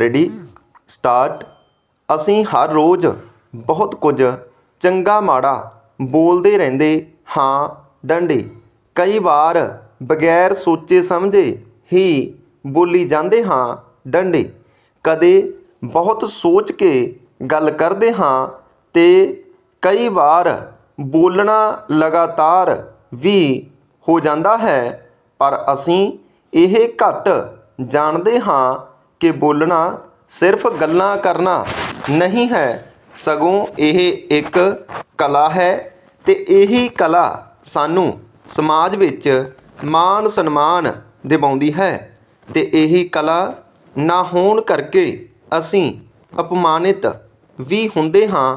Ready start ਅਸੀਂ ਹਰ ਰੋਜ਼ ਬਹੁਤ ਕੁਝ ਚੰਗਾ ਮਾੜਾ ਬੋਲਦੇ ਰਹਿੰਦੇ ਹਾਂ ਡੰਡੇ। ਕਈ ਵਾਰ ਬਗੈਰ ਸੋਚੇ ਸਮਝੇ ਹੀ ਬੋਲੀ ਜਾਂਦੇ ਹਾਂ ਡੰਡੇ। ਕਦੇ ਬਹੁਤ ਸੋਚ ਕੇ ਗੱਲ ਕਰਦੇ ਹਾਂ ਤੇ ਕਈ ਵਾਰ ਬੋਲਣਾ ਲਗਾਤਾਰ ਵੀ ਹੋ ਜਾਂਦਾ ਹੈ, ਪਰ ਅਸੀਂ ਇਹ ਘੱਟ ਜਾਣਦੇ ਹਾਂ ਕਿ ਬੋਲਣਾ ਸਿਰਫ ਗੱਲਾਂ ਕਰਨਾ ਨਹੀਂ ਹੈ। ਸਗੋਂ ਇਹ ਇੱਕ ਕਲਾ ਹੈ ਅਤੇ ਇਹੀ ਕਲਾ ਸਾਨੂੰ ਸਮਾਜ ਵਿੱਚ ਮਾਣ ਸਨਮਾਨ ਦਿਵਾਉਂਦੀ ਹੈ ਅਤੇ ਇਹੀ ਕਲਾ ਨਾ ਹੋਣ ਕਰਕੇ ਅਸੀਂ ਅਪਮਾਨਿਤ ਵੀ ਹੁੰਦੇ ਹਾਂ।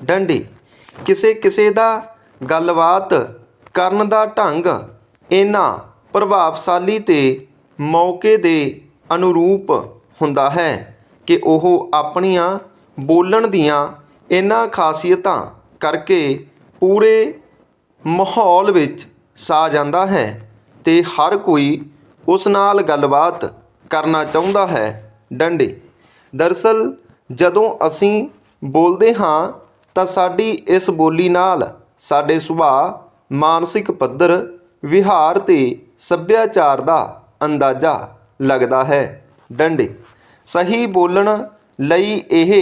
ਡੰਡੇ, ਕਿਸੇ ਕਿਸੇ ਦਾ ਗੱਲਬਾਤ ਕਰਨ ਦਾ ਢੰਗ ਇੰਨਾ ਪ੍ਰਭਾਵਸ਼ਾਲੀ ਅਤੇ ਮੌਕੇ ਦੇ ਅਨੁਰੂਪ ਹੁੰਦਾ ਹੈ ਕਿ ਉਹ ਆਪਣੀਆਂ ਬੋਲਣ ਦੀਆਂ ਇਹਨਾਂ ਖਾਸੀਅਤਾਂ ਕਰਕੇ ਪੂਰੇ ਮਾਹੌਲ ਵਿੱਚ ਸਾ ਜਾਂਦਾ ਹੈ ਅਤੇ ਹਰ ਕੋਈ ਉਸ ਨਾਲ ਗੱਲਬਾਤ ਕਰਨਾ ਚਾਹੁੰਦਾ ਹੈ। ਡੰਡੇ। ਦਰਅਸਲ ਜਦੋਂ ਅਸੀਂ ਬੋਲਦੇ ਹਾਂ, ਤਾਂ ਸਾਡੀ ਇਸ ਬੋਲੀ ਨਾਲ ਸਾਡੇ ਸੁਭਾਅ, ਮਾਨਸਿਕ ਪੱਧਰ, ਵਿਹਾਰ ਤੇ ਸੱਭਿਆਚਾਰ ਦਾ ਅੰਦਾਜ਼ਾ ਲੱਗਦਾ ਹੈ। ਡੰਡੇ। ਸਹੀ ਬੋਲਣ ਲਈ ਇਹ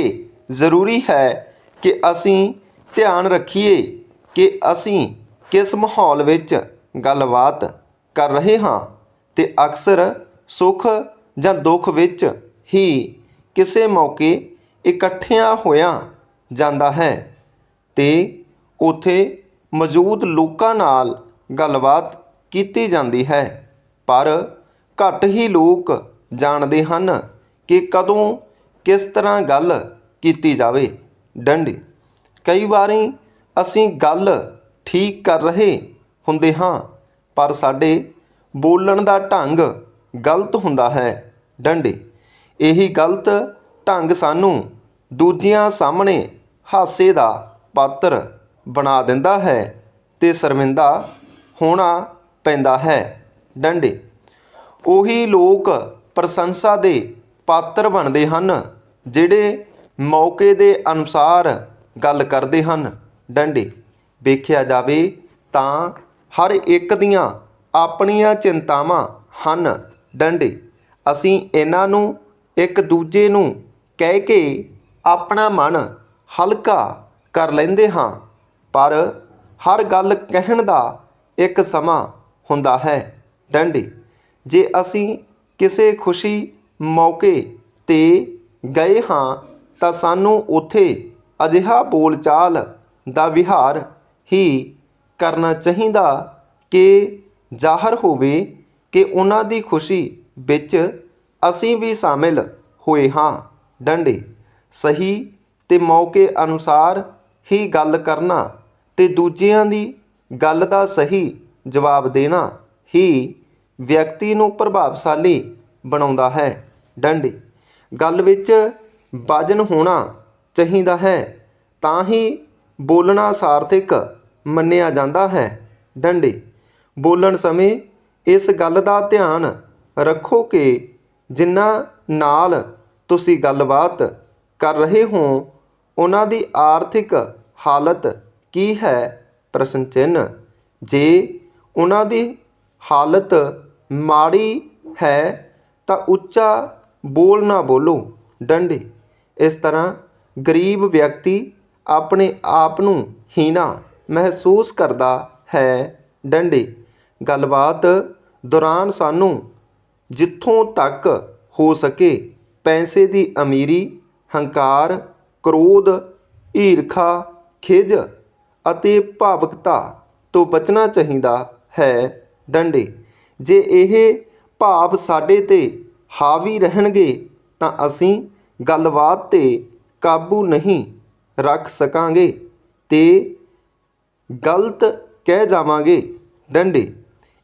ਜ਼ਰੂਰੀ ਹੈ ਕਿ ਅਸੀਂ ਧਿਆਨ ਰੱਖੀਏ ਕਿ ਅਸੀਂ ਕਿਸ ਮਾਹੌਲ ਵਿੱਚ ਗੱਲਬਾਤ ਕਰ ਰਹੇ ਹਾਂ ਤੇ ਅਕਸਰ ਸੁੱਖ ਜਾਂ ਦੁੱਖ ਵਿੱਚ ਹੀ ਕਿਸੇ ਮੌਕੇ ਇਕੱਠਿਆਂ ਹੋਇਆ ਜਾਂਦਾ ਹੈ ਤੇ ਉਥੇ ਮੌਜੂਦ ਲੋਕਾਂ ਨਾਲ ਗੱਲਬਾਤ ਕੀਤੀ ਜਾਂਦੀ ਹੈ। ਪਰ ਘੱਟ ਹੀ ਲੋਕ ਜਾਣਦੇ ਹਨ ਕਿ ਕਦੋਂ ਕਿਸ ਤਰ੍ਹਾਂ ਗੱਲ ਕੀਤੀ ਜਾਵੇ। ਡੰਡੀ। ਕਈ ਵਾਰੀ ਅਸੀਂ ਗੱਲ ਠੀਕ ਕਰ ਰਹੇ ਹੁੰਦੇ ਹਾਂ, ਪਰ ਸਾਡੇ ਬੋਲਣ ਦਾ ਢੰਗ ਗਲਤ ਹੁੰਦਾ ਹੈ। ਡੰਡੇ। ਇਹੀ ਗਲਤ ਢੰਗ ਸਾਨੂੰ ਦੂਜਿਆਂ ਸਾਹਮਣੇ ਹਾਸੇ ਦਾ ਪਾਤਰ ਬਣਾ ਦਿੰਦਾ ਹੈ ਤੇ ਸ਼ਰਮਿੰਦਾ ਹੋਣਾ ਪੈਂਦਾ ਹੈ। ਡੰਡੇ। ਉਹੀ ਲੋਕ ਪ੍ਰਸ਼ੰਸਾ ਦੇ ਪਾਤਰ ਬਣਦੇ ਹਨ, ਜਿਹੜੇ ਮੌਕੇ ਦੇ ਅਨੁਸਾਰ ਗੱਲ ਕਰਦੇ ਹਨ। ਡੰਡੇ, ਵੇਖਿਆ ਜਾਵੇ ਤਾਂ ਹਰ ਇੱਕ ਦੀਆਂ ਆਪਣੀਆਂ ਚਿੰਤਾਵਾਂ ਹਨ। ਡੰਡੇ, ਅਸੀਂ ਇਹਨਾਂ ਨੂੰ ਇੱਕ ਦੂਜੇ ਨੂੰ ਕਹਿ ਕੇ ਆਪਣਾ ਮਨ ਹਲਕਾ ਕਰ ਲੈਂਦੇ ਹਾਂ, ਪਰ ਹਰ ਗੱਲ ਕਹਿਣ ਦਾ ਇੱਕ ਸਮਾਂ ਹੁੰਦਾ ਹੈ। ਡੰਡੇ, ਜੇ ਅਸੀਂ ਕਿਸੇ ਖੁਸ਼ੀ ਮੌਕੇ ਤੇ ਗਏ ਹਾਂ ਤਾਂ ਸਾਨੂੰ ਉੱਥੇ ਅਜਿਹਾ ਬੋਲਚਾਲ ਦਾ ਵਿਹਾਰ ਹੀ ਕਰਨਾ ਚਾਹੀਦਾ ਕਿ ਜ਼ਾਹਰ ਹੋਵੇ ਕਿ ਉਹਨਾਂ ਦੀ ਖੁਸ਼ੀ ਵਿੱਚ ਅਸੀਂ ਵੀ ਸ਼ਾਮਿਲ ਹੋਏ ਹਾਂ। ਡੰਡੇ, ਸਹੀ ਤੇ ਮੌਕੇ ਅਨੁਸਾਰ ਹੀ ਗੱਲ ਕਰਨਾ ਤੇ ਦੂਜਿਆਂ ਦੀ ਗੱਲ ਦਾ ਸਹੀ ਜਵਾਬ ਦੇਣਾ ਹੀ ਵਿਅਕਤੀ ਨੂੰ ਪ੍ਰਭਾਵਸ਼ਾਲੀ ਬਣਾਉਂਦਾ ਹੈ। ਡੰਡੇ। ਗੱਲ ਵਿੱਚ ਵਜਨ ਹੋਣਾ ਚਾਹੀਦਾ ਹੈ, ਤਾਂ ਹੀ ਬੋਲਣਾ ਸਾਰਥਿਕ ਮੰਨਿਆ ਜਾਂਦਾ ਹੈ। ਡੰਡੇ। ਬੋਲਣ ਸਮੇਂ ਇਸ ਗੱਲ ਦਾ ਧਿਆਨ ਰੱਖੋ ਕਿ ਜਿਨ੍ਹਾਂ ਨਾਲ ਤੁਸੀਂ ਗੱਲਬਾਤ ਕਰ ਰਹੇ ਹੋ, ਉਹਨਾਂ ਦੀ ਆਰਥਿਕ ਹਾਲਤ ਕੀ ਹੈ? ਪ੍ਰਸ਼ਨ ਚਿੰਨ੍ਹ। ਜੇ ਉਹਨਾਂ ਦੀ ਹਾਲਤ ਮਾੜੀ ਹੈ, ਤਾਂ ਉੱਚਾ ਬੋਲ ਨਾ ਬੋਲੋ, ਡੰਡੇ। ਇਸ ਤਰ੍ਹਾਂ ਗਰੀਬ ਵਿਅਕਤੀ ਆਪਣੇ ਆਪ ਨੂੰ ਹੀਣਾ ਮਹਿਸੂਸ ਕਰਦਾ ਹੈ, ਡੰਡੇ। ਗੱਲਬਾਤ ਦੌਰਾਨ ਸਾਨੂੰ ਜਿੱਥੋਂ ਤੱਕ ਹੋ ਸਕੇ ਪੈਸੇ ਦੀ ਅਮੀਰੀ, ਹੰਕਾਰ, ਕ੍ਰੋਧ, ਈਰਖਾ, ਖਿਝ ਅਤੇ ਭਾਵੁਕਤਾ ਤੋਂ ਬਚਣਾ ਚਾਹੀਦਾ ਹੈ, ਡੰਡੇ। ਜੇ ਇਹ ਭਾਵ ਸਾਡੇ ਤੇ ਹਾਵੀ ਰਹਿਣਗੇ ਤਾਂ ਅਸੀਂ ਗੱਲਬਾਤ ਤੇ ਕਾਬੂ ਨਹੀਂ ਰੱਖ ਸਕਾਂਗੇ ਅਤੇ ਗਲਤ ਕਹਿ ਜਾਵਾਂਗੇ। ਡੰਡੇ,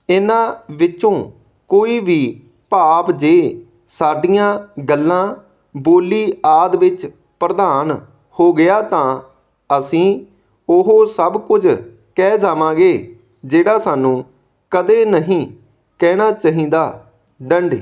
ਇਹਨਾਂ ਵਿੱਚੋਂ ਕੋਈ ਵੀ ਭਾਵ ਜੇ ਸਾਡੀਆਂ ਗੱਲਾਂ ਬੋਲੀ ਆਦ ਵਿੱਚ ਪ੍ਰਧਾਨ ਹੋ ਗਿਆ ਤਾਂ ਅਸੀਂ ਉਹ ਸਭ ਕੁਝ ਕਹਿ ਜਾਵਾਂਗੇ ਜਿਹੜਾ ਸਾਨੂੰ ਕਦੇ ਨਹੀਂ ਕਹਿਣਾ ਚਾਹੀਦਾ। ਡੰਡੇ